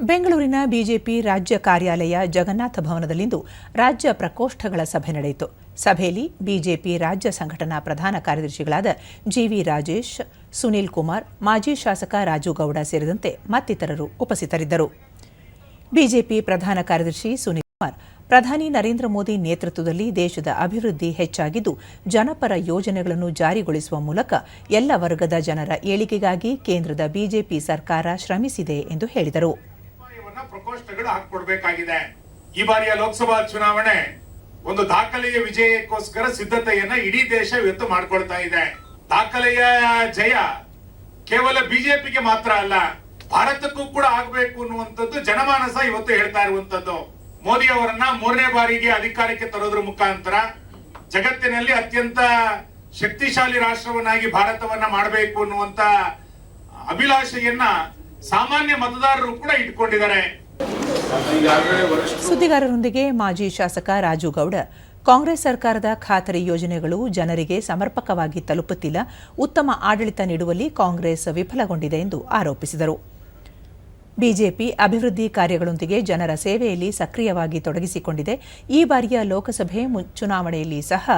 ಬೆಂಗಳೂರಿನ ಬಿಜೆಪಿ ರಾಜ್ಯ ಕಾರ್ಯಾಲಯ ಜಗನ್ನಾಥ ಭವನದಲ್ಲಿಂದು ರಾಜ್ಯ ಪ್ರಕೋಷ್ಠಗಳ ಸಭೆ ನಡೆಯಿತು. ಸಭೆಯಲ್ಲಿ ಬಿಜೆಪಿ ರಾಜ್ಯ ಸಂಘಟನಾ ಪ್ರಧಾನ ಕಾರ್ಯದರ್ಶಿಗಳಾದ ಜಿವಿ ರಾಜೇಶ್, ಸುನೀಲ್ ಕುಮಾರ್, ಮಾಜಿ ಶಾಸಕ ರಾಜುಗೌಡ ಸೇರಿದಂತೆ ಮತ್ತಿತರರು ಉಪಸ್ಥಿತರಿದ್ದರು. ಬಿಜೆಪಿ ಪ್ರಧಾನ ಕಾರ್ಯದರ್ಶಿ ಸುನೀಲ್ ಕುಮಾರ್, ಪ್ರಧಾನಿ ನರೇಂದ್ರ ಮೋದಿ ನೇತೃತ್ವದಲ್ಲಿ ದೇಶದ ಅಭಿವೃದ್ಧಿ ಹೆಚ್ಚಾಗಿದ್ದು, ಜನಪರ ಯೋಜನೆಗಳನ್ನು ಜಾರಿಗೊಳಿಸುವ ಮೂಲಕ ಎಲ್ಲ ವರ್ಗದ ಜನರ ಏಳಿಗೆಗಾಗಿ ಕೇಂದ್ರದ ಬಿಜೆಪಿ ಸರ್ಕಾರ ಶ್ರಮಿಸಿದೆ ಎಂದು ಹೇಳಿದರು. ಅಭಿಪ್ರಾಯವನ್ನ ಪ್ರಕೋಷ್ಠಗಳು ಹಾಕೊಡ್ಬೇಕಾಗಿದೆ ಈ ಬಾರಿಯ ಲೋಕಸಭಾ ಚುನಾವಣೆ ಒಂದು ದಾಖಲೆಯ ವಿಜಯಕ್ಕೋಸ್ಕರ ಸಿದ್ಧತೆಯನ್ನ ಇಡೀ ದೇಶ ಇವತ್ತು ಮಾಡ್ಕೊಳ್ತಾ ಇದೆ. ದಾಖಲೆಯ ಜಯ ಕೇವಲ ಬಿಜೆಪಿಗೆ ಮಾತ್ರ ಅಲ್ಲ, ಭಾರತಕ್ಕೂ ಕೂಡ ಆಗ್ಬೇಕು ಅನ್ನುವಂಥದ್ದು ಜನಮಾನಸ ಇವತ್ತು ಹೇಳ್ತಾ ಇರುವಂತದ್ದು ಮೋದಿ ಅವರನ್ನ ಮೂರನೇ ಬಾರಿಗೆ ಅಧಿಕಾರಕ್ಕೆ ತರೋದ್ರ ಮುಖಾಂತರ ಜಗತ್ತಿನಲ್ಲಿ ಅತ್ಯಂತ ಶಕ್ತಿಶಾಲಿ ರಾಷ್ಟ್ರವನ್ನಾಗಿ ಭಾರತವನ್ನ ಮಾಡಬೇಕು ಅನ್ನುವಂತ ಅಭಿಲಾಷೆಯನ್ನ ಸಾಮಾನ್ಯ ಮತದಾರರು ಕೂಡ ಇಟ್ಕೊಂಡಿದ್ದಾರೆ. ಸುದ್ದಿಗಾರರೊಂದಿಗೆ ಮಾಜಿ ಶಾಸಕ ರಾಜು ಗೌಡ. ಕಾಂಗ್ರೆಸ್ ಸರ್ಕಾರದ ಖಾತರಿ ಯೋಜನೆಗಳು ಜನರಿಗೆ ಸಮರ್ಪಕವಾಗಿ ತಲುಪುತ್ತಿಲ್ಲ. ಉತ್ತಮ ಆಡಳಿತ ನೀಡುವಲ್ಲಿ ಕಾಂಗ್ರೆಸ್ ವಿಫಲಗೊಂಡಿದೆ ಎಂದು ಆರೋಪಿಸಿದರು. ಬಿಜೆಪಿ ಅಭಿವೃದ್ಧಿ ಕಾರ್ಯಗಳೊಂದಿಗೆ ಜನರ ಸೇವೆಯಲ್ಲಿ ಸಕ್ರಿಯವಾಗಿ ತೊಡಗಿಸಿಕೊಂಡಿದೆ. ಈ ಬಾರಿಯ ಲೋಕಸಭೆ ಚುನಾವಣೆಯಲ್ಲಿ ಸಹ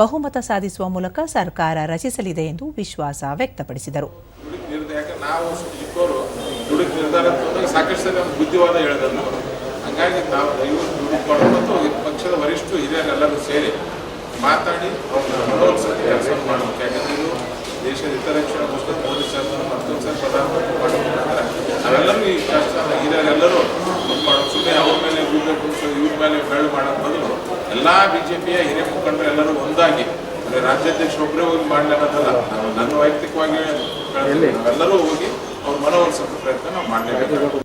ಬಹುಮತ ಸಾಧಿಸುವ ಮೂಲಕ ಸರ್ಕಾರ ರಚಿಸಲಿದೆ ಎಂದು ವಿಶ್ವಾಸ ವ್ಯಕ್ತಪಡಿಸಿದರು. ದುಡುಕ್ ನಿರ್ಧಾರ ನಾವು ತಗೊಂಡಾಗ ಸಾಕಷ್ಟು ಸರಿ ನಮ್ಗೆ ಬುದ್ಧಿವಾದ ಹೇಳೋದನ್ನು ಹಂಗಾಗಿ ನಾವು ದಯವಿಟ್ಟು ದುಡುಕು ಪಕ್ಷದ ವರಿಷ್ಠ ಹಿರಿಯರೆಲ್ಲರೂ ಸೇರಿ ಮಾತಾಡಿ, ಅವ್ರನ್ನ ಮನವೊಲಿಸೋಕೆ ಕೆಲಸ ಮಾಡಬೇಕು. ಯಾಕಂದ್ರೆ ಇದು ದೇಶದ ಹಿತರಕ್ಷಣೆಗೋಸ್ಕರ ಮೋದಿ ಸರ್ಕಾರ ಮತ್ತೊಂದು ಸಲ ಪ್ರಧಾನಮಂತ್ರಿ ಮಾಡಬೇಕಾದ್ರೆ ಅವೆಲ್ಲರೂ ಈ ಕಷ್ಟ ಹಿರಿಯರೆಲ್ಲರೂ ಮಾಡೋದು ಸುಮ್ಮನೆ ಅವ್ರ ಮೇಲೆ ಇವ್ರ ಮೇಲೆ ಕುಣಿಸೋದು ಇವ್ರ ಮೇಲೆ ಫೇಲ್ ಮಾಡೋದು ಬದಲು ಎಲ್ಲ ಬಿ ಜೆ ಪಿಯ ಹಿರಿಯ ಮುಖಂಡರು ಎಲ್ಲರೂ ಒಂದಾಗಿ, ಅಂದ್ರೆ ರಾಜ್ಯಾಧ್ಯಕ್ಷ ಒಬ್ಬರೇ ಹೋಗಿ ಮಾಡಲಿಲ್ಲ ನಾವು ನನ್ನ ವೈಯಕ್ತಿಕವಾಗಿ ಎಲ್ಲರೂ ಹೋಗಿ ಅವ್ರ ಮನವೊಲಿಸೋ ಪ್ರಯತ್ನ ನಾವು ಮಾಡಲೇಬೇಕು.